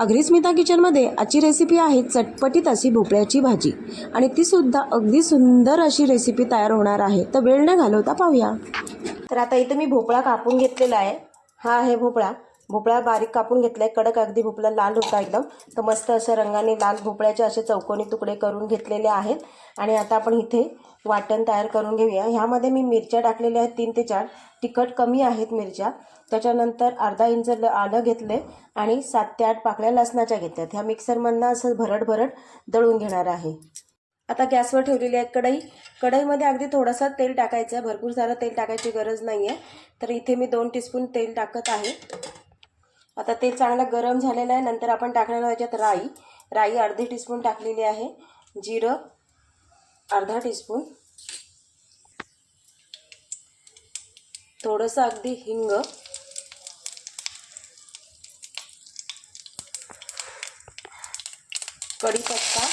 अग्रिस्मिता किचनमध्ये आजची रेसिपी आहे चटपटीत अशी भोपळ्याची भाजी. आणि तीसुद्धा अगदी सुंदर अशी रेसिपी तयार होणार आहे. तर वेळ न घालवता पाहूया. तर आता इथं मी भोपळा कापून घेतलेला आहे. हा आहे भोपळा. भोपळा बारीक कापून घेतला आहे कडक अगदी भोपळा लाल होता एकदम. तर मस्त असं रंगाने लाल भोपळ्याचे असे चौकोनी तुकडे करून घेतलेले आहेत. आणि आता आपण इथे वाटण तयार करून घेऊया. ह्यामध्ये मी मिरच्या टाकलेल्या आहेत तीन ते चार. तिखट कमी आहेत मिरच्या. त्याच्यानंतर अर्धा इंच ल आलं घेतले आणि सात ते आठ पाकळ्या लसणाच्या घेतल्यात. ह्या मिक्सरमधनं असं भरड भरड दळून घेणार आहे. आता गॅसवर ठेवलेली आहे कढई. कढईमध्ये अगदी थोडासा तेल टाकायचं आहे. भरपूर सारं तेल टाकायची गरज नाही आहे तर इथे मी दोन टीस्पून तेल टाकत आहे. आता तेल चांगलं गरम झालेलं आहे. नंतर आपण टाकणार आहोत याच्यात राई. राई अर्धी टीस्पून टाकलेली आहे. जिरं अर्धा टीस्पून थोडंसं अगदी हिंग. कढीपत्ता.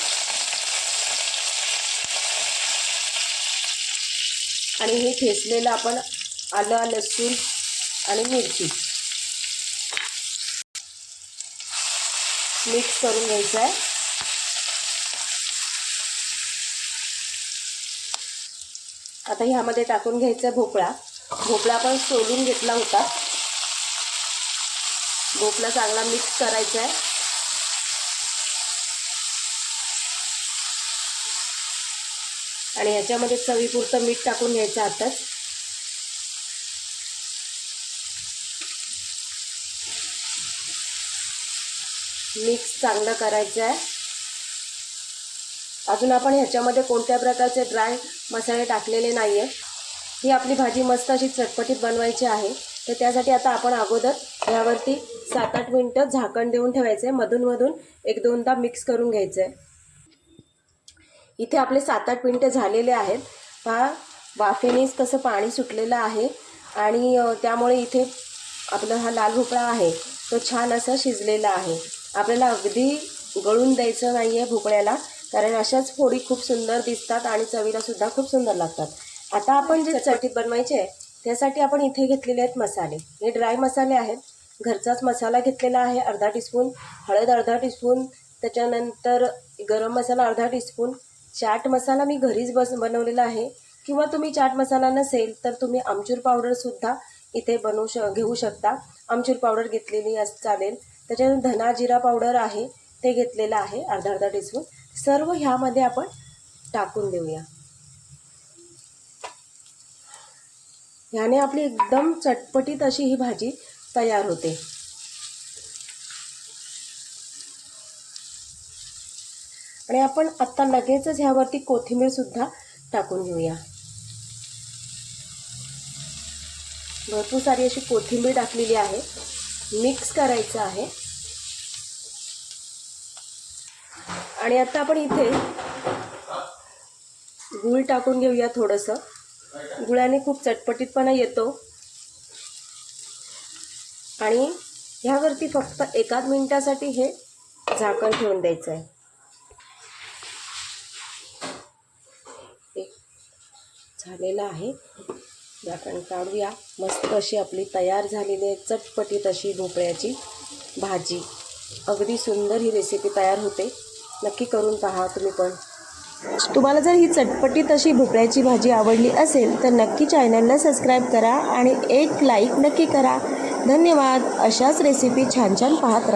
आणि हे ठेचलेलं आपण आलं लसूण आणि मिरची. मिक्स करून घ्यायचं आहे आता ह्यामध्ये टाकून घ्यायचा आहे भोपळा. भोपळा पण सोलून घेतला होता. भोपळा चांगला मिक्स करायचा आहे आणि ह्याच्यामध्ये चवीपुरतं मीठ टाकून घ्यायचं आताच. मिक्स चांगलं करायचं आहे. अजून आपण ह्याच्यामध्ये कोणत्या प्रकारचे ड्राय मसाले टाकलेले नाही आहेत ही आपली भाजी मस्त अशी चटपटीत बनवायची आहे. तर त्यासाठी आता आपण अगोदर ह्यावरती सात आठ मिनटं झाकण देऊन ठेवायचं आहे मधूनमधून एक दोनदा मिक्स करून घ्यायचं आहे इथे आपले सात आठ मिनटं झालेले आहेत. पहा वाफेनेच कसं पाणी सुटलेलं आहे. आणि त्यामुळे इथे आपला हा लाल भोपळा आहे. तो छान असा शिजलेला आहे. आपल्याला अगदी गळून द्यायचं नाही आहे भोपळ्याला कारण अशाच फोडी खूप सुंदर दिसतात आणि चवीला सुद्धा खूप सुंदर लागतात. आता आपण जे चटीत बनवायचे आहे त्यासाठी आपण इथे घेतलेले आहेत मसाले. हे ड्राय मसाले आहेत. घरचाच मसाला घेतलेला आहे अर्धा टीस्पून. हळद अर्धा टीस्पून. त्याच्यानंतर गरम मसाला अर्धा टीस्पून. चाट मसाला मी घरीच बस बनवलेला आहे. किंवा तुम्ही चाट मसाला नसेल तर तुम्ही आमचूर पावडरसुद्धा इथे बनवू श घेऊ शकता. आमचूर पावडर घेतलेली अस चालेल. त्याच्यानंतर धना जिरा पावडर आहे ते घेतलेलं आहे अर्धा अर्धा टीस्पून. सर्व ह्यामध्ये आपण टाकून देऊया. ह्याने आपली एकदम चटपटीत अशी ही भाजी तयार होते. आणि आपण आत्ता लगेचच ह्यावरती कोथिंबीर सुद्धा टाकून घेऊया. भरपूर सारी अशी कोथिंबीर टाकलेली आहे. मिक्स करायचं आहे. आणि आता आपण इथे गुळ टाकून घेऊया थोडंसं. गुळाने खूप चटपटीतपणा येतो. आणि ह्यावरती फक्त एकाच मिनिटासाठी हे झाकण ठेवून द्यायचं आहे. एक झालेलं आहे. झाकण काढूया. मस्त अशी आपली तयार झालेली आहे चटपटीत अशी भोपळ्याची भाजी. अगदी सुंदर ही रेसिपी तयार होते. नक्की करून पहा तुम्ही पण. तुम्हाला जर ही चटपटीत अशी भोपळ्याची भाजी आवडली असेल तर नक्की चॅनलला सबस्क्राईब करा आणि एक लाईक नक्की करा. धन्यवाद. अशाच रेसिपी छान छान पाहत राहा.